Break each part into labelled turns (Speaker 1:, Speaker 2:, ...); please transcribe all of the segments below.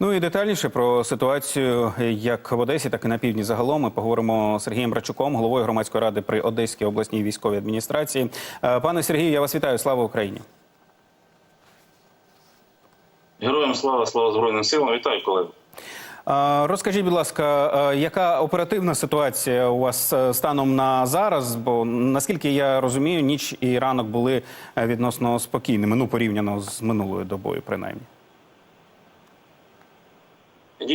Speaker 1: Ну і детальніше про ситуацію як в Одесі, так і на півдні загалом. Ми поговоримо з Сергієм Брачуком, головою громадської ради при Одеській обласній військовій адміністрації. Е, Пане Сергію, я вас вітаю. Слава Україні.
Speaker 2: Героям слава, слава Збройним силам. Вітаю, колеги.
Speaker 1: Е, Розкажіть, будь ласка, е, яка оперативна ситуація у вас станом на зараз? Бо наскільки я розумію, ніч і ранок були відносно спокійними, ну порівняно з минулою добою, принаймні.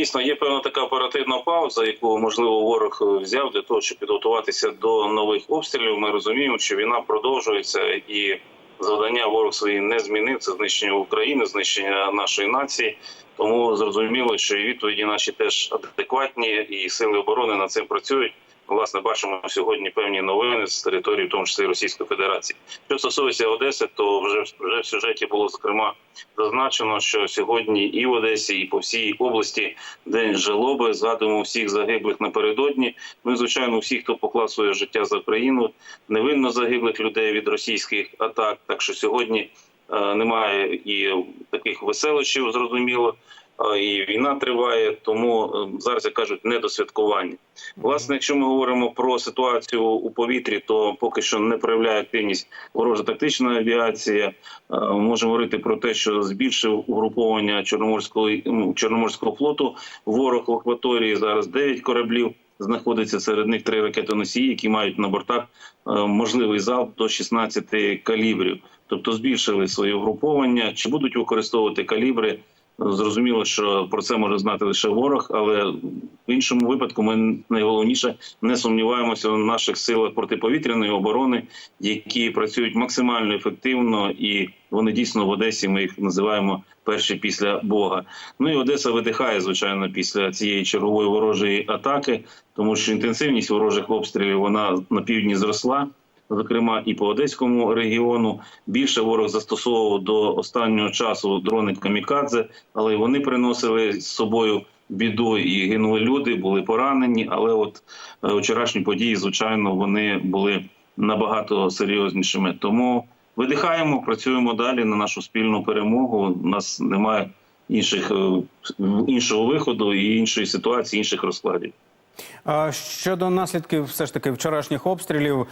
Speaker 2: Дійсно, є певна така оперативна пауза, яку можливо ворог взяв для того, щоб підготуватися до нових обстрілів. Ми розуміємо, що війна продовжується, і завдання ворог свої не змінив. Це знищення України, знищення нашої нації. Тому зрозуміло, що і відповіді наші теж адекватні, і сили оборони над цим працюють. Власне, бачимо сьогодні певні новини з території, в тому числі Російської Федерації. Що стосується Одеси, то вже вже в сюжеті було зокрема зазначено, що сьогодні і в Одесі, і по всій області день жалоби. Згадуємо всіх загиблих напередодні. Ну і звичайно, всіх, хто поклав своє життя за країну, невинно загиблих людей від російських атак. Так що сьогодні е, немає і таких веселощів, зрозуміло. Е, І війна триває, тому е, зараз як кажуть не до святкування. Власне, якщо ми говоримо про ситуацію у повітрі, то поки що не проявляє активність ворожа тактична авіація. Е, Можемо говорити про те, що збільшив угруповання Чорноморського Чорноморського флоту. Ворог в акваторії зараз 9 кораблів. Знаходиться серед них три ракетоносії, які мають на бортах можливий залп до 16 калібрів. Тобто збільшили своє угруповання. Чи будуть використовувати калібри? Зрозуміло, що про це може знати лише ворог, але в іншому випадку ми найголовніше не сумніваємося в наших силах протиповітряної оборони, які працюють максимально ефективно, і вони дійсно в Одесі. Ми їх називаємо перші після Бога. Ну і Одеса видихає, звичайно, після цієї чергової ворожої атаки, тому що інтенсивність ворожих обстрілів вона на півдні зросла зокрема і по одеському регіону. Більше ворог застосовував до останнього часу дрони камікадзе, але вони приносили з собою біду і гинули люди, були поранені. Але от е, вчорашні події, звичайно, вони були набагато серйознішими. Тому видихаємо, працюємо далі на нашу спільну перемогу. У нас немає інших е, іншого виходу і іншої ситуації, інших розкладів.
Speaker 1: Щодо наслідків все ж таки вчорашніх обстрілів,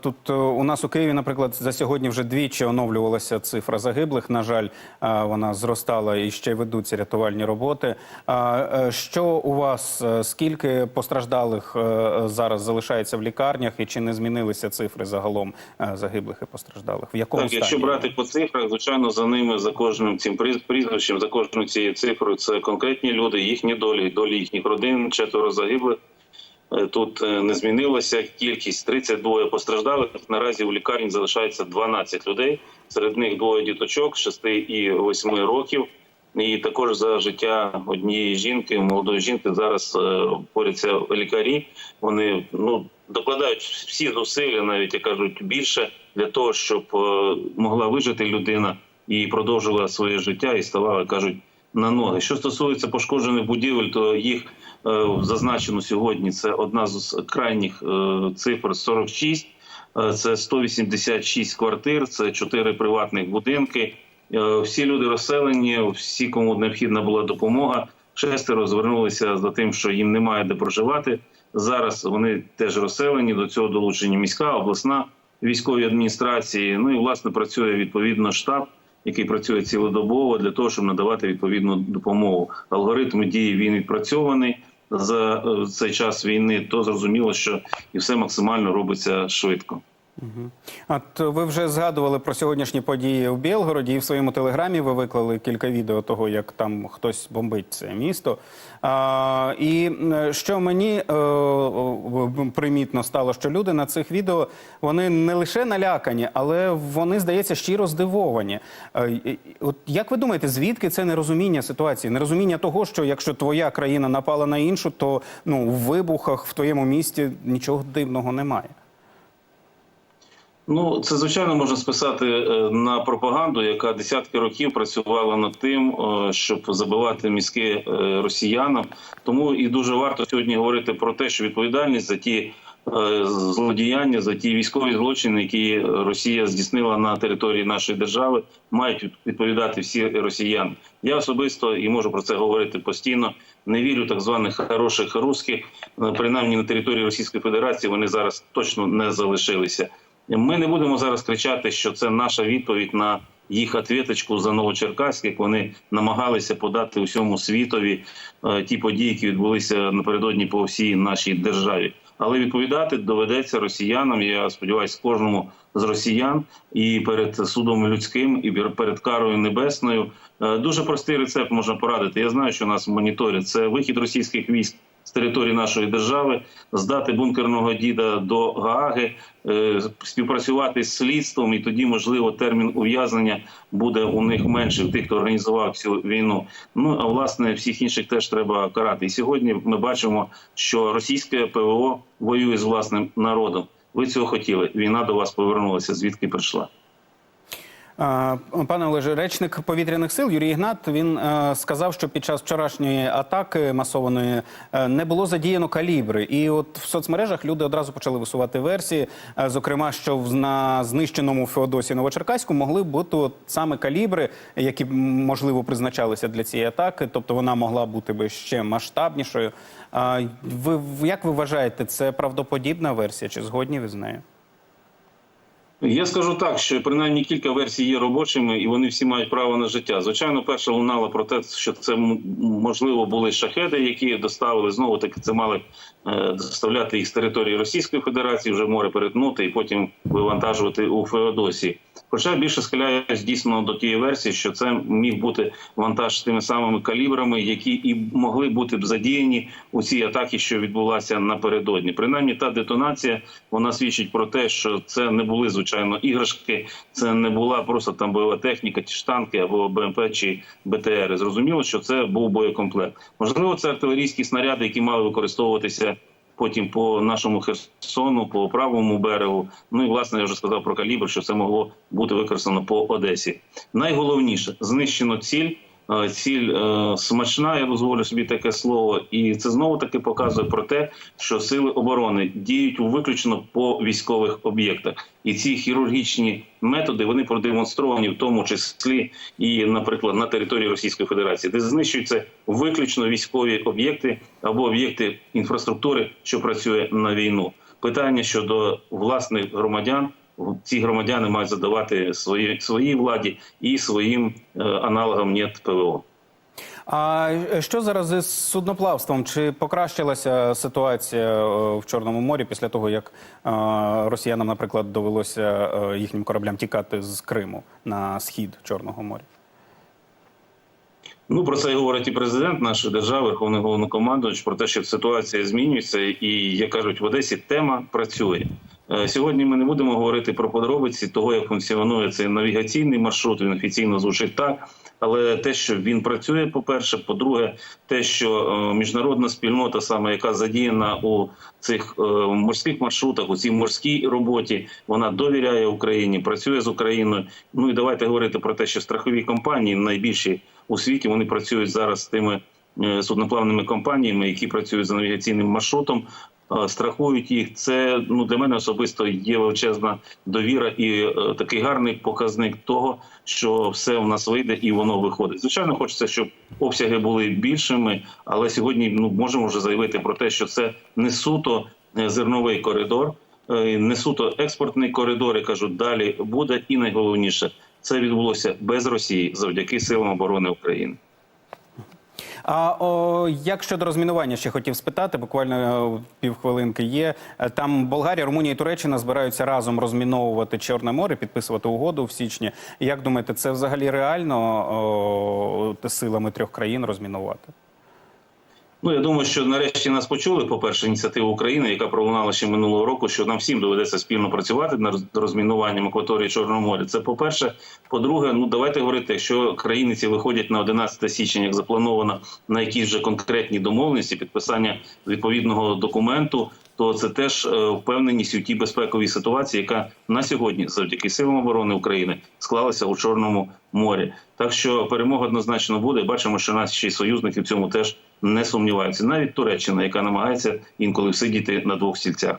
Speaker 1: тут е, у нас у Києві, наприклад, за сьогодні вже двічі оновлювалася цифра загиблих. На жаль, вона зростала і ще ведуться рятувальні роботи. Е, Що у вас, е, скільки постраждалих зараз залишається в лікарнях, і чи не змінилися цифри загалом загиблих і постраждалих? В якому
Speaker 2: Так, якщо брати по цифрах, звичайно, за ними за кожним цим прізвищем, за кожною цією цифрою, це конкретні люди, їхні долі, долі їхніх родин, четверо загиблих. Е, Тут е, не змінилася кількість 32 постраждалих. Наразі у лікарні залишається 12 людей. Серед них двоє діточок 6 і 8 років. І також за життя однієї жінки, молодої жінки, зараз е, борються лікарі. Вони ну докладають всі зусилля, навіть як кажуть, більше для того, щоб могла вижити людина і продовжила своє життя і ставала, кажуть, на ноги. Що стосується пошкоджених будівель, то їх е, зазначено сьогодні. Це одна з крайніх е, цифр 46. Е, Це 186 квартир, це 4 приватних будинки. Всі люди розселені, всі, кому необхідна була допомога. Шестеро звернулися за тим, що їм немає де проживати. Зараз вони теж розселені. До цього долучені міська, обласна військові адміністрації. Ну і власне працює відповідно штаб, який працює цілодобово для того, щоб надавати відповідну допомогу. Алгоритм дії він відпрацьований за е, цей час війни. То зрозуміло, що і все максимально робиться швидко.
Speaker 1: От ви вже згадували про сьогоднішні події в Білгороді, і в своєму телеграмі ви виклали кілька відео того, як там хтось бомбить це місто. А, і що мені е, е, примітно стало, що люди на цих відео вони не лише налякані, але вони, здається, щиро здивовані. Е, От як ви думаєте, звідки це нерозуміння ситуації? Нерозуміння того, що якщо твоя країна напала на іншу, то ну в вибухах в твоєму місті нічого дивного немає.
Speaker 2: Ну, це звичайно можна списати е, на пропаганду, яка десятки років працювала над тим, е, щоб забивати мізки е, росіянам. Тому і дуже варто сьогодні говорити про те, що відповідальність за ті злодіяння, за ті військові злочини, які Росія здійснила на території нашої держави, мають відповідати всі росіяни. Я особисто і можу про це говорити постійно. Не вірю так званих хороших русських, принаймні на території Російської Федерації вони зараз точно не залишилися. Ми не будемо зараз кричати, що це наша відповідь на їх ответочку за Новочеркаськ, як вони намагалися подати усьому світові е, ті події, які відбулися напередодні по всій нашій державі. Але відповідати доведеться росіянам. Я сподіваюся, кожному з росіян і перед судом людським, і перед карою небесною. Е, Дуже простий рецепт можна порадити. Я знаю, що нас моніторять. Це вихід російських військ з території нашої держави, здати бункерного діда до Гааги, е, співпрацювати з слідством, і тоді, можливо, термін ув'язнення буде у них менше тих, хто організував цю війну. Ну а власне всіх інших теж треба карати. І сьогодні ми бачимо, що російське ПВО воює з власним народом. Ви цього хотіли. Війна до вас повернулася. Звідки прийшла?
Speaker 1: Пане Олеже, речник повітряних сил Юрій Ігнат він е, сказав, що під час вчорашньої атаки масованої е, не було задіяно калібри. І от в соцмережах люди одразу почали висувати версії, е, зокрема, що на знищеному Феодосі Новочеркаську могли бути от саме калібри, які можливо призначалися для цієї атаки. Тобто вона могла бути би ще масштабнішою. Ви як ви вважаєте, це правдоподібна версія? Чи згодні ви з нею?
Speaker 2: Я скажу так, що принаймні кілька версій є робочими, і вони всі мають право на життя. Звичайно, перша лунала про те, що це можливо були шахеди, які доставили знову таки. Це мали е, доставляти їх з території Російської Федерації, вже море перетнути і потім вивантажувати у Феодосії. Хоча більше схиляюсь дійсно до тієї версії, що це міг бути вантаж з тими самими калібрами, які і могли бути б задіяні у цій атакі, що відбулася напередодні. Принаймні, та детонація вона свідчить про те, що це не були звичайно іграшки, це не була просто там бойова техніка, чи штанки або БМП чи БТР. Зрозуміло, що це був боєкомплект. Можливо, це артилерійські снаряди, які мали використовуватися потім по нашому Херсону, по правому берегу. Ну і власне я вже сказав про калібр, що це могло бути використано по Одесі. Найголовніше знищено ціль. Е, Ціль е, смачна, я дозволю собі таке слово, і це знову таки показує про те, що сили оборони діють виключно по військових об'єктах, і ці хірургічні методи вони продемонстровані, в тому числі і, наприклад, на території Російської Федерації, де знищуються виключно військові об'єкти або об'єкти інфраструктури, що працює на війну. Питання щодо власних громадян. Ці громадяни мають задавати свої своїй владі і своїм е, аналогам НЕТ ПВО.
Speaker 1: А що зараз із судноплавством? Чи покращилася ситуація е, в Чорному морі після того, як е, росіянам, наприклад, довелося е, їхнім кораблям тікати з Криму на схід Чорного моря?
Speaker 2: Ну про це і говорить і президент нашої держави, верховний головнокомандувач, про те, що ситуація змінюється, і як кажуть, в Одесі тема працює. Е, Сьогодні ми не будемо говорити про подробиці того, як функціонує цей навігаційний маршрут. Він офіційно звучить так. Але те, що він працює, по-перше, по-друге, те, що е, міжнародна спільнота, саме яка задіяна у цих е, морських маршрутах, у цій морській роботі, вона довіряє Україні, працює з Україною. Ну і давайте говорити про те, що страхові компанії найбільші у світі вони працюють зараз з тими судноплавними компаніями, які працюють за навігаційним маршрутом. Страхують їх, це ну для мене особисто є величезна довіра і е, такий гарний показник того, що все в нас вийде і воно виходить. Звичайно, хочеться, щоб обсяги були більшими, але сьогодні ну можемо вже заявити про те, що це не суто е, зерновий коридор, е, не суто експортний коридор. Я кажу, далі буде, і найголовніше це відбулося без Росії завдяки силам оборони України.
Speaker 1: А о, як щодо розмінування, ще хотів спитати, буквально е, півхвилинки є. Е, Там Болгарія, Румунія і Туреччина збираються разом розміновувати Чорне море, підписувати угоду в січні. Як думаєте, це взагалі реально о, силами трьох країн розмінувати?
Speaker 2: Ну я думаю, що нарешті нас почули. По перше, ініціативу України, яка пролунала ще минулого року, що нам всім доведеться спільно працювати над розмінуванням акваторії Чорного моря. Це по перше. По-друге, ну давайте говорити, якщо країни ці виходять на 11 січня, як заплановано, на якісь вже конкретні домовленості, підписання відповідного документу. То це теж е, впевненість у тій безпековій ситуації, яка на сьогодні, завдяки силам оборони України, склалася у Чорному морі. Так що перемога однозначно буде. Бачимо, що наші союзники в цьому теж не сумніваються. Навіть Туреччина, яка намагається інколи сидіти на двох стільцях.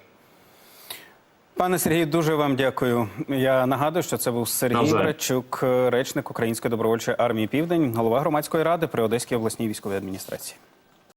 Speaker 1: Пане Сергію, дуже вам дякую. Я нагадую, що це був Сергій. Брачук, речник Української добровольчої армії Південь, голова громадської ради при Одеській обласній військовій адміністрації.